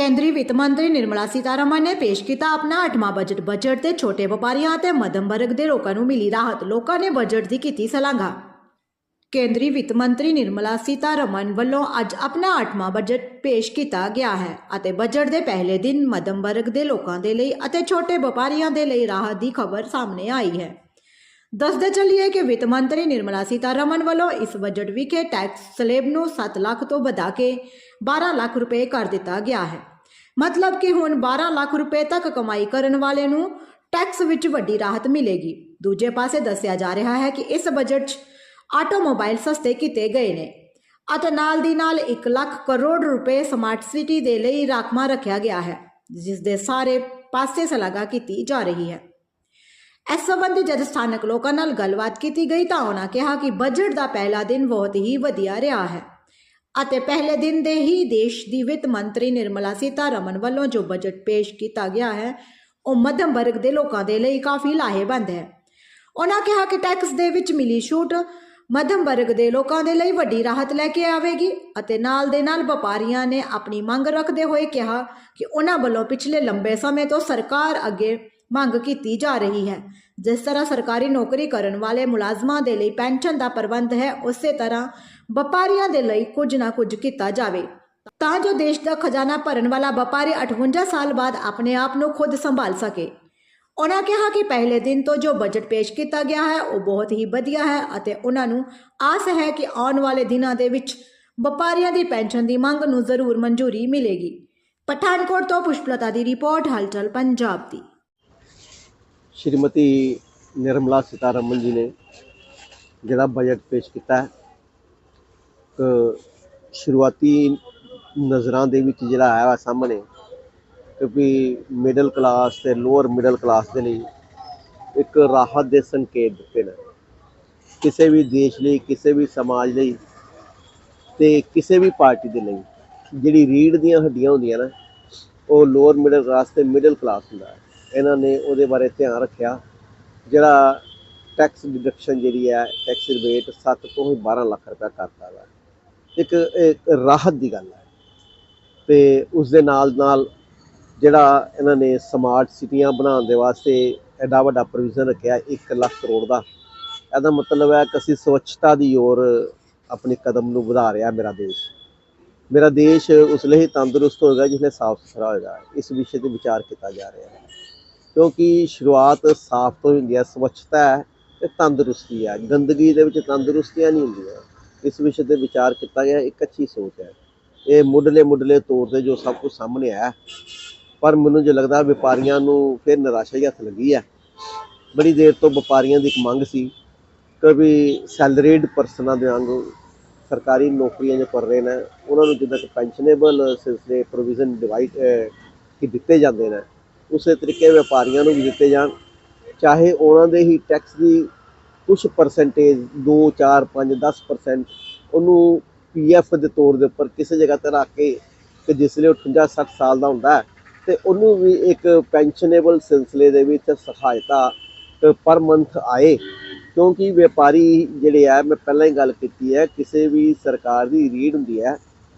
ਕੇਂਦਰੀ ਵਿੱਤ ਮੰਤਰੀ ਨਿਰਮਲਾ ਸੀਤਾਰਮਨ ਨੇ ਪੇਸ਼ ਕੀਤਾ ਆਪਣਾ 8ਵਾਂ ਬਜਟ ਬਜਟ ਤੇ ਛੋਟੇ ਵਪਾਰੀਆਂ ਅਤੇ ਮੱਧਮ ਵਰਗ ਦੇ ਲੋਕਾਂ ਨੂੰ ਮਿਲੀ ਰਾਹਤ। ਲੋਕਾਂ ਨੇ ਬਜਟ ਦੀ ਕੀਤੀ ਸ਼ਲਾਘਾ। ਕੇਂਦਰੀ ਵਿੱਤ ਮੰਤਰੀ ਨਿਰਮਲਾ ਸੀਤਾਰਮਨ ਵੱਲੋਂ ਅੱਜ ਆਪਣਾ 8ਵਾਂ ਬਜਟ ਪੇਸ਼ ਕੀਤਾ ਗਿਆ ਹੈ ਅਤੇ ਬਜਟ ਦੇ ਪਹਿਲੇ ਦਿਨ ਮੱਧਮ ਵਰਗ ਦੇ ਲੋਕਾਂ ਦੇ ਲਈ ਅਤੇ ਛੋਟੇ ਵਪਾਰੀਆਂ ਦੇ ਲਈ ਰਾਹਤ ਦੀ ਖਬਰ ਸਾਹਮਣੇ ਆਈ ਹੈ। ਦੱਸਦੇ ਚੱਲੀਏ ਕਿ ਵਿੱਤ ਮੰਤਰੀ ਨਿਰਮਲਾ ਸੀਤਾਰਮਨ ਵੱਲੋਂ ਇਸ ਬਜਟ ਵਿਖੇ ਟੈਕਸ ਸਲੇਬ ਨੂੰ 7 ਲੱਖ ਤੋਂ ਵਧਾ ਕੇ 12 ਲੱਖ ਰੁਪਏ ਕਰ ਦਿੱਤਾ ਗਿਆ ਹੈ। ਮਤਲਬ ਕਿ ਹੁਣ 12 ਲੱਖ ਰੁਪਏ ਤੱਕ ਕਮਾਈ ਕਰਨ ਵਾਲੇ ਨੂੰ ਟੈਕਸ ਵਿੱਚ ਵੱਡੀ ਰਾਹਤ ਮਿਲੇਗੀ। ਦੂਜੇ ਪਾਸੇ ਦੱਸਿਆ ਜਾ ਰਿਹਾ ਹੈ ਕਿ ਇਸ ਬਜਟ 'ਚ ਆਟੋਮੋਬਾਈਲ ਸਸਤੇ ਕੀਤੇ ਗਏ ਨੇ ਅਤੇ ਨਾਲ ਦੀ ਨਾਲ 1 ਲੱਖ ਕਰੋੜ ਰੁਪਏ ਸਮਾਰਟ ਸਿਟੀ ਦੇ ਲਈ ਰਾਖਵਾਂ ਰੱਖਿਆ ਗਿਆ ਹੈ, ਜਿਸ ਦੇ ਸਾਰੇ ਪਾਸੇ ਸਲਾਗਾ ਕੀਤੀ ਜਾ ਰਹੀ ਹੈ। ਇਸ ਸੰਬੰਧੀ ਜਦ ਸਥਾਨਕ ਲੋਕਾਂ ਨਾਲ ਗੱਲਬਾਤ ਕੀਤੀ ਗਈ ਤਾਂ ਉਹਨਾਂ ਕਿਹਾ ਕਿ ਬਜਟ ਦਾ ਪਹਿਲਾ ਦਿਨ ਬਹੁਤ ਹੀ ਵਧੀਆ ਰਿਹਾ ਹੈ। ਅਤੇ ਪਹਿਲੇ ਦਿਨ ਦੇ ਹੀ ਦੇਸ਼ ਦੀ ਵਿੱਤ ਮੰਤਰੀ ਨਿਰਮਲਾ ਸੀਤਾਰਮਨ ਵੱਲੋਂ ਜੋ ਬਜਟ ਪੇਸ਼ ਕੀਤਾ ਗਿਆ ਹੈ, ਉਹ ਮੱਧਮ ਵਰਗ ਦੇ ਲੋਕਾਂ ਦੇ ਲਈ ਕਾਫੀ ਲਾਹੇਵੰਦ ਹੈ। ਉਹਨਾਂ ਕਿਹਾ ਕਿ ਟੈਕਸ ਦੇ ਵਿੱਚ ਮਿਲੀ ਛੂਟ ਮੱਧਮ ਵਰਗ ਦੇ ਲੋਕਾਂ ਦੇ ਲਈ ਵੱਡੀ ਰਾਹਤ ਲੈ ਕੇ ਆਵੇਗੀ ਅਤੇ ਨਾਲ ਦੇ ਨਾਲ ਵਪਾਰੀਆਂ ਨੇ ਆਪਣੀ ਮੰਗ ਰੱਖਦੇ ਹੋਏ ਕਿਹਾ ਕਿ ਉਹਨਾਂ ਵੱਲੋਂ ਪਿਛਲੇ ਲੰਬੇ ਸਮੇਂ ਤੋਂ ਸਰਕਾਰ ਅੱਗੇ ਮੰਗ ਕੀਤੀ ਜਾ ਰਹੀ ਹੈ। ਜਿਸ ਤਰ੍ਹਾਂ ਸਰਕਾਰੀ ਨੌਕਰੀ ਕਰਨ ਵਾਲੇ ਮੁਲਾਜ਼ਮਾਂ ਦੇ ਲਈ ਪੈਨਸ਼ਨ ਦਾ ਪ੍ਰਬੰਧ ਹੈ, ਉਸੇ ਤਰ੍ਹਾਂ ਵਪਾਰੀਆਂ ਦੇ ਲਈ ਕੁਝ ਨਾ ਕੁਝ ਕੀਤਾ ਜਾਵੇ। ਤਾਂ ਜੋ ਦੇਸ਼ ਦਾ ਖਜ਼ਾਨਾ ਭਰਨ ਵਾਲਾ ਵਪਾਰੀ 58 ਸਾਲ ਬਾਅਦ ਆਪਣੇ ਆਪ ਨੂੰ ਖੁਦ ਸੰਭਾਲ ਸਕੇ। ਉਹਨਾਂ ਕਿਹਾ ਕਿ ਪਹਿਲੇ ਦਿਨ ਤੋਂ ਜੋ ਬਜਟ ਪੇਸ਼ ਕੀਤਾ ਗਿਆ ਹੈ, ਉਹ ਬਹੁਤ ਹੀ ਵਧੀਆ ਹੈ ਅਤੇ ਉਹਨਾਂ ਨੂੰ ਆਸ ਹੈ ਕਿ ਆਉਣ ਵਾਲੇ ਦਿਨਾਂ ਦੇ ਵਿੱਚ ਵਪਾਰੀਆਂ ਦੀ ਪੈਨਸ਼ਨ ਦੀ ਮੰਗ ਨੂੰ ਜ਼ਰੂਰ ਮਨਜ਼ੂਰੀ ਮਿਲੇਗੀ। ਪਠਾਨਕੋਟ ਤੋਂ ਪੁਸ਼ਪਲਤਾ ਦੀ ਰਿਪੋਰਟ, ਹਲਚਲ ਪੰਜਾਬ ਦੀ। ਸ਼੍ਰੀਮਤੀ ਨਿਰਮਲਾ ਸੀਤਾਰਮਨ ਜੀ ਨੇ ਜਿਹੜਾ ਬਜਟ ਪੇਸ਼ ਕੀਤਾ ਹੈ ਇੱਕ ਸ਼ੁਰੂਆਤੀ ਨਜ਼ਰਾਂ ਦੇ ਵਿੱਚ ਜਿਹੜਾ ਆਇਆ ਸਾਹਮਣੇ ਕਿ ਮਿਡਲ ਕਲਾਸ ਤੇ ਲੋਅਰ ਮਿਡਲ ਕਲਾਸ ਦੇ ਲਈ ਇੱਕ ਰਾਹਤ ਦੇ ਸੰਕੇਤ ਦਿੱਤੇ ਨੇ ਕਿਸੇ ਵੀ ਦੇਸ਼ ਲਈ ਕਿਸੇ ਵੀ ਸਮਾਜ ਲਈ ਤੇ ਕਿਸੇ ਵੀ ਪਾਰਟੀ ਦੇ ਲਈ ਜਿਹੜੀ ਰੀੜ ਦੀਆਂ ਹੱਡੀਆਂ ਹੁੰਦੀਆਂ ਨਾ ਉਹ ਲੋਅਰ ਮਿਡਲ ਕਲਾਸ ਤੇ ਮਿਡਲ ਕਲਾਸ ਹੁੰਦਾ ਹੈ ਇਹਨਾਂ ਨੇ ਉਹਦੇ ਬਾਰੇ ਧਿਆਨ ਰੱਖਿਆ। ਜਿਹੜਾ ਟੈਕਸ ਡਿਡਕਸ਼ਨ ਜਿਹੜੀ ਹੈ ਟੈਕਸ ਰਿਬੇਟ 7 ਤੋਂ ਹੀ 12 ਲੱਖ ਰੁਪਏ ਕਰਤਾ ਵਾ। ਇੱਕ ਇੱਕ ਰਾਹਤ ਦੀ ਗੱਲ ਹੈ। ਤੇ ਉਸ ਦੇ ਨਾਲ ਨਾਲ ਜਿਹੜਾ ਇਹਨਾਂ ਨੇ ਸਮਾਰਟ ਸਿਟੀਆਂ ਬਣਾਉਣ ਦੇ ਵਾਸਤੇ ਐਡਾ ਵੱਡਾ ਪ੍ਰੋਵੀਜ਼ਨ ਰੱਖਿਆ 1 ਲੱਖ ਕਰੋੜ ਦਾ। ਇਹਦਾ ਮਤਲਬ ਹੈ ਕਿ ਅਸੀਂ ਸਵੱਛਤਾ ਦੀ ਓਰ ਆਪਣੇ ਕਦਮ ਨੂੰ ਵਧਾ ਰਿਹਾ ਮੇਰਾ ਦੇਸ਼। ਮੇਰਾ ਦੇਸ਼ ਉਸ ਲਈ ਤੰਦਰੁਸਤ ਹੋਏਗਾ ਜਿਸ ਲਈ ਸਾਫ਼ ਸੁਥਰਾ ਹੋਏਗਾ। ਇਸ ਵਿਸ਼ੇ ਤੇ ਵਿਚਾਰ ਕੀਤਾ ਜਾ ਰਿਹਾ ਹੈ। ਕਿਉਂਕਿ ਸ਼ੁਰੂਆਤ ਸਾਫ਼ ਤੋਂ ਹੀ ਹੁੰਦੀ ਹੈ, ਸਵੱਛਤਾ ਹੈ ਤੇ ਤੰਦਰੁਸਤੀ ਹੈ। ਗੰਦਗੀ ਦੇ ਵਿੱਚ ਤੰਦਰੁਸਤੀਆਂ ਨਹੀਂ ਹੁੰਦੀਆਂ। ਇਸ ਵਿਸ਼ੇ ਤੇ ਵਿਚਾਰ ਕੀਤਾ ਗਿਆ, ਇੱਕ ਅੱਛੀ ਸੋਚ ਹੈ। ਇਹ ਮੁੱਢਲੇ ਮੁੱਢਲੇ ਤੌਰ ਤੇ ਜੋ ਸਭ ਕੁਝ ਸਾਹਮਣੇ ਆਇਆ ਪਰ ਮੈਨੂੰ ਜੇ ਲੱਗਦਾ ਵਪਾਰੀਆਂ ਨੂੰ ਫਿਰ ਨਿਰਾਸ਼ਾ ਹੀ ਹੱਥ ਲੱਗੀ ਹੈ। ਬੜੀ ਦੇਰ ਤੋਂ ਵਪਾਰੀਆਂ ਦੀ ਇੱਕ ਮੰਗ ਸੀ ਕਿ ਵੀ ਸੈਲਰੀਡ ਪਰਸਨਾਂ ਦੇ ਵਾਂਗ ਸਰਕਾਰੀ ਨੌਕਰੀਆਂ ਜੋ ਕਰ ਰਹੇ ਨੇ, ਉਹਨਾਂ ਨੂੰ ਜਿੱਦਾਂ ਕਿ ਪੈਨਸ਼ਨੇਬਲ ਸਿਲਸਿਲੇ ਪ੍ਰੋਵੀਜ਼ਨ ਡਿਵਾਈਡ ਕਿ ਦਿੱਤੇ ਜਾਂਦੇ ਨੇ ਉਸੇ ਤਰੀਕੇ ਵਪਾਰੀਆਂ ਨੂੰ ਵੀ ਦਿੱਤੇ ਜਾਣ। ਚਾਹੇ ਉਹਨਾਂ ਦੇ ਹੀ ਟੈਕਸ ਦੀ ਕੁਝ ਪਰਸੈਂਟੇਜ 2 4 5 10% ਉਹਨੂੰ ਪੀਐਫ ਦੇ ਤੌਰ ਦੇ ਉੱਪਰ ਕਿਸੇ ਜਗ੍ਹਾ ਤੇ ਰੱਖ ਕੇ ਕਿ ਜਿਸ ਲਈ ਉਹ 58 60 ਸਾਲ ਦਾ ਹੁੰਦਾ ਹੈ, ਤੇ ਉਹਨੂੰ ਵੀ ਇੱਕ ਪੈਨਸ਼ਨੇਬਲ ਸਿਲਸਿਲੇ ਦੇ ਵਿੱਚ ਸਹਾਇਤਾ ਪਰ ਮੰਥ ਆਏ। ਕਿਉਂਕਿ ਵਪਾਰੀ ਜਿਹੜੇ ਆ, ਮੈਂ ਪਹਿਲਾਂ ਹੀ ਗੱਲ ਕੀਤੀ ਹੈ, ਕਿਸੇ ਵੀ ਸਰਕਾਰ ਦੀ ਰੀੜ ਹੁੰਦੀ ਹੈ,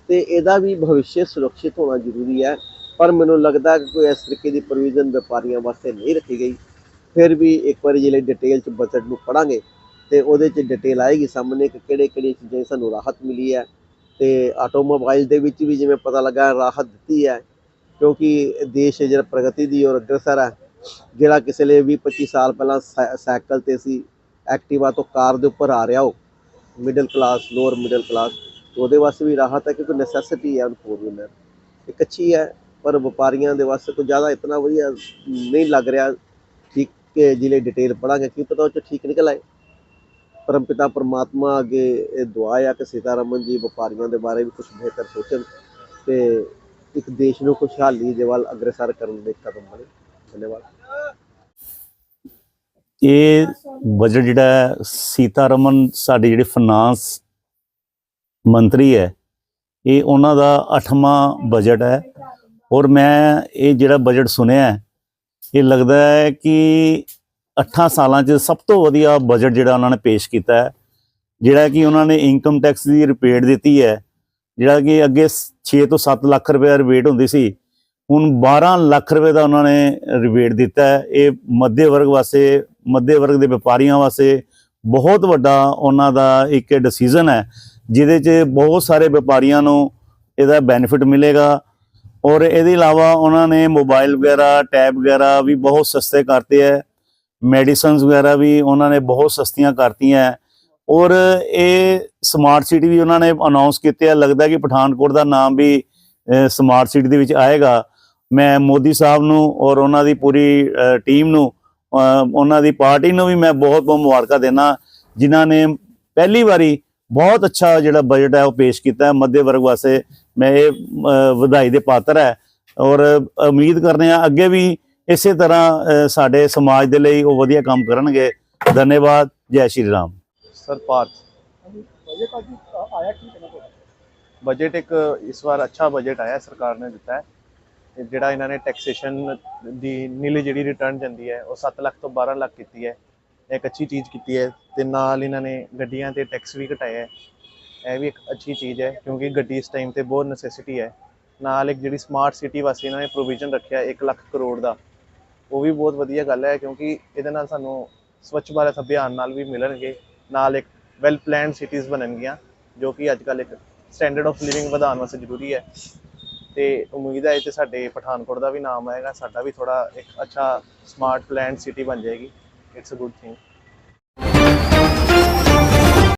ਤੇ ਇਹਦਾ ਵੀ ਭਵਿੱਖ ਸੁਰੱਖਿਅਤ ਹੋਣਾ ਜ਼ਰੂਰੀ ਹੈ। ਪਰ ਮੈਨੂੰ ਲੱਗਦਾ ਕਿ ਕੋਈ ਇਸ ਤਰੀਕੇ ਦੀ ਪ੍ਰੋਵੀਜ਼ਨ ਵਪਾਰੀਆਂ ਵਾਸਤੇ ਨਹੀਂ ਰੱਖੀ ਗਈ। ਫਿਰ ਵੀ ਇੱਕ ਵਾਰੀ ਜਿਹੜੇ ਡਿਟੇਲ ਚ ਬਜਟ ਨੂੰ ਪੜਾਂਗੇ ਤੇ ਉਹਦੇ ਚ ਡਿਟੇਲ ਆਏਗੀ ਸਾਹਮਣੇ ਕਿ ਕਿਹੜੇ ਕਿਹੜੇ ਚੀਜ਼ਾਂ ਦੀ ਸਾਨੂੰ ਰਾਹਤ ਮਿਲੀ ਹੈ। ਤੇ ਆਟੋਮੋਬਾਈਲ ਦੇ ਵਿੱਚ ਵੀ ਜਿਵੇਂ ਪਤਾ ਲੱਗਾ ਰਾਹਤ ਦਿੱਤੀ ਹੈ, ਕਿਉਂਕਿ ਦੇਸ਼ ਜਿਹੜਾ ਪ੍ਰਗਤੀ ਦੀ ਔਰ ਅਗਰਸਰ ਹੈ, ਜਿਹੜਾ ਕਿਸੇ ਲਈ 20 25 ਸਾਲ ਪਹਿਲਾਂ ਸਾਈ- ਸਾਈਕਲ ਤੇ ਸੀ, ਐਕਟਿਵਾ ਤੋਂ ਕਾਰ ਦੇ ਉੱਪਰ ਆ ਰਿਹਾ ਹੋ middle class lower middle class ਉਹਦੇ ਵਾਸਤੇ ਵੀ ਰਾਹਤ ਹੈ ਕਿਉਂਕਿ ਨੈਸੈਸਿਟੀ ਹੈ ਫੋਰ ਵੀਲਰ ਇੱਕ ਅੱਛੀ ਹੈ ਪਰ ਵਪਾਰੀਆਂ ਦੇ ਵਾਸਤੇ ਕੋਈ ਜ਼ਿਆਦਾ ਇਤਨਾ ਵਧੀਆ ਨਹੀਂ ਲੱਗ ਰਿਹਾ ਠੀਕ ਕਿ ਜਿਹੜੇ ਡਿਟੇਲ ਪੜਾਂਗੇ ਕੀ ਪਤਾ ਉਹ ਚ ਠੀਕ ਨਿਕਲ ਆਏ। ਪਰਮਪਿਤਾ ਪਰਮਾਤਮਾ ਅੱਗੇ ਇਹ ਦੁਆ ਆ ਕਿ ਸੀਤਾਰਮਨ ਜੀ ਵਪਾਰੀਆਂ ਦੇ ਬਾਰੇ ਵੀ ਕੁਝ ਬਿਹਤਰ ਸੋਚਣ ਤੇ ਇੱਕ ਦੇਸ਼ ਨੂੰ ਖੁਸ਼ਹਾਲੀ ਦੇ ਵੱਲ ਅਗਰਸਰ ਕਰਨ ਦੇ ਕਦਮ ਬਣੇ। ਧੰਨਵਾਦ। ਇਹ ਬਜਟ ਜਿਹੜਾ ਹੈ, ਸੀਤਾਰਮਨ ਸਾਡੇ ਜਿਹੜੇ ਫਾਈਨਾਂਸ ਮੰਤਰੀ ਹੈ ਇਹ ਉਹਨਾਂ ਦਾ 8ਵਾਂ ਬਜਟ ਹੈ। ਔਰ ਮੈਂ ਇਹ ਜਿਹੜਾ ਬਜਟ ਸੁਣਿਆ ਇਹ ਲੱਗਦਾ ਹੈ ਕਿ 8 ਸਾਲਾਂ 'ਚ ਸਭ ਤੋਂ ਵਧੀਆ ਬਜਟ ਜਿਹੜਾ ਉਹਨਾਂ ਨੇ ਪੇਸ਼ ਕੀਤਾ ਹੈ, ਜਿਹੜਾ ਕਿ ਉਹਨਾਂ ਨੇ ਇਨਕਮ ਟੈਕਸ ਦੀ ਰਿਪੇਟ ਦਿੱਤੀ ਹੈ, ਜਿਹੜਾ ਕਿ ਅੱਗੇ 6 ਤੋਂ 7 ਲੱਖ ਰੁਪਏ ਰਿਬੇਟ ਹੁੰਦੀ ਸੀ, ਹੁਣ 12 ਲੱਖ ਰੁਪਏ ਦਾ ਉਹਨਾਂ ਨੇ ਰਿਬੇਟ ਦਿੱਤਾ ਹੈ। ਇਹ ਮੱਧੇ ਵਰਗ ਵਾਸਤੇ, ਮੱਧੇ ਵਰਗ ਦੇ ਵਪਾਰੀਆਂ ਵਾਸਤੇ ਬਹੁਤ ਵੱਡਾ ਉਹਨਾਂ ਦਾ ਇੱਕ ਡਿਸੀਜਨ ਹੈ, ਜਿਹਦੇ 'ਚ ਬਹੁਤ ਸਾਰੇ ਵਪਾਰੀਆਂ ਨੂੰ ਇਹਦਾ ਬੈਨੀਫਿਟ ਮਿਲੇਗਾ। ਔਰ ਇਹਦੇ ਇਲਾਵਾ ਉਹਨਾਂ ਨੇ ਮੋਬਾਈਲ ਵਗੈਰਾ, ਟੈਬ ਵਗੈਰਾ ਵੀ ਬਹੁਤ ਸਸਤੇ ਕਰਤੇ ਹੈ। ਮੈਡੀਸਨਸ ਵਗੈਰਾ ਵੀ ਉਹਨਾਂ ਨੇ ਬਹੁਤ ਸਸਤੀਆਂ ਕਰਤੀਆਂ ਹੈ। ਔਰ ਇਹ ਸਮਾਰਟ ਸਿਟੀ ਵੀ ਉਹਨਾਂ ਨੇ ਅਨਾਉਂਸ ਕੀਤੇ ਆ। ਲੱਗਦਾ ਕਿ ਪਠਾਨਕੋਟ ਦਾ ਨਾਮ ਵੀ ਸਮਾਰਟ ਸਿਟੀ ਦੇ ਵਿੱਚ ਆਏਗਾ। ਮੈਂ ਮੋਦੀ ਸਾਹਿਬ ਨੂੰ ਔਰ ਉਹਨਾਂ ਦੀ ਪੂਰੀ ਟੀਮ ਨੂੰ ਉਹਨਾਂ ਦੀ ਪਾਰਟੀ ਨੂੰ ਵੀ ਮੈਂ ਬਹੁਤ ਬਹੁਤ ਮੁਬਾਰਕਾਂ ਦੇਣਾ ਜਿਨ੍ਹਾਂ ਨੇ ਪਹਿਲੀ ਵਾਰੀ ਬਹੁਤ ਅੱਛਾ ਜਿਹੜਾ ਬਜਟ ਹੈ ਉਹ ਪੇਸ਼ ਕੀਤਾ ਹੈ ਮੱਧੇ ਵਰਗ ਵਾਸਤੇ। ਮੈਂ ਇਹ ਵਧਾਈ ਦੇ ਪਾਤਰ ਹੈ ਔਰ ਉਮੀਦ ਕਰਨੇ ਆ ਅੱਗੇ ਵੀ ਇਸੇ ਤਰ੍ਹਾਂ ਸਾਡੇ ਸਮਾਜ ਦੇ ਲਈ ਉਹ ਵਧੀਆ ਕੰਮ ਕਰਨਗੇ। ਧੰਨਵਾਦ, ਜੈ ਸ਼੍ਰੀ ਰਾਮ। ਸਰ, ਪਾਰਥ। ਬਜਟ ਇੱਕ ਇਸ ਵਾਰ ਅੱਛਾ ਬਜਟ ਆਇਆ, ਸਰਕਾਰ ਨੇ ਦਿੱਤਾ ਹੈ। ਜਿਹੜਾ ਇਹਨਾਂ ਨੇ ਟੈਕਸੇਸ਼ਨ ਦੀ ਨੀਲੀ ਜਿਹੜੀ ਰਿਟਰਨ ਜਾਂਦੀ ਹੈ, ਉਹ 7 ਲੱਖ ਤੋਂ 12 ਲੱਖ ਕੀਤੀ ਹੈ। ਇੱਕ ਅੱਛੀ ਚੀਜ਼ ਕੀਤੀ ਹੈ ਤੇ ਨਾਲ ਇਹਨਾਂ ਨੇ ਗੱਡੀਆਂ ਤੇ ਟੈਕਸ ਵੀ ਘਟਾਇਆ ਹੈ। ਇਹ ਵੀ ਇੱਕ ਅੱਛੀ ਚੀਜ਼ ਹੈ, ਕਿਉਂਕਿ ਗੱਡੀ ਇਸ ਟਾਈਮ ਤੇ ਬਹੁਤ ਨੈਸੈਸਿਟੀ ਹੈ। ਨਾਲ ਇੱਕ ਜਿਹੜੀ ਸਮਾਰਟ ਸਿਟੀ ਵਾਸਤੇ ਇਹਨਾਂ ਨੇ ਪ੍ਰੋਵੀਜ਼ਨ ਰੱਖਿਆ 1 ਲੱਖ ਕਰੋੜ ਦਾ, ਉਹ ਵੀ ਬਹੁਤ ਵਧੀਆ ਗੱਲ ਹੈ, ਕਿਉਂਕਿ ਇਹਦੇ ਨਾਲ ਸਾਨੂੰ ਸਵੱਛ ਭਾਰਤ ਅਭਿਆਨ ਨਾਲ ਵੀ ਮਿਲਣਗੇ। ਨਾਲ ਇੱਕ ਵੈਲ ਪਲੈਨਡ ਸਿਟੀਜ਼ ਬਣਨਗੀਆਂ, ਜੋ ਕਿ ਅੱਜ ਕੱਲ੍ਹ ਇੱਕ ਸਟੈਂਡਰਡ ਆਫ ਲਿਵਿੰਗ ਵਧਾਉਣ ਵਾਸਤੇ ਜ਼ਰੂਰੀ ਹੈ। ਤੇ ਉਮੀਦ ਹੈ ਇਹ 'ਚ ਸਾਡੇ ਪਠਾਨਕੋਟ ਦਾ ਵੀ ਨਾਮ ਆਏਗਾ, ਸਾਡਾ ਵੀ ਥੋੜਾ ਇੱਕ ਅੱਛਾ ਸਮਾਰਟ ਪਲੈਨਡ ਸਿਟੀ ਬਣ ਜਾਏਗੀ। It's a good thing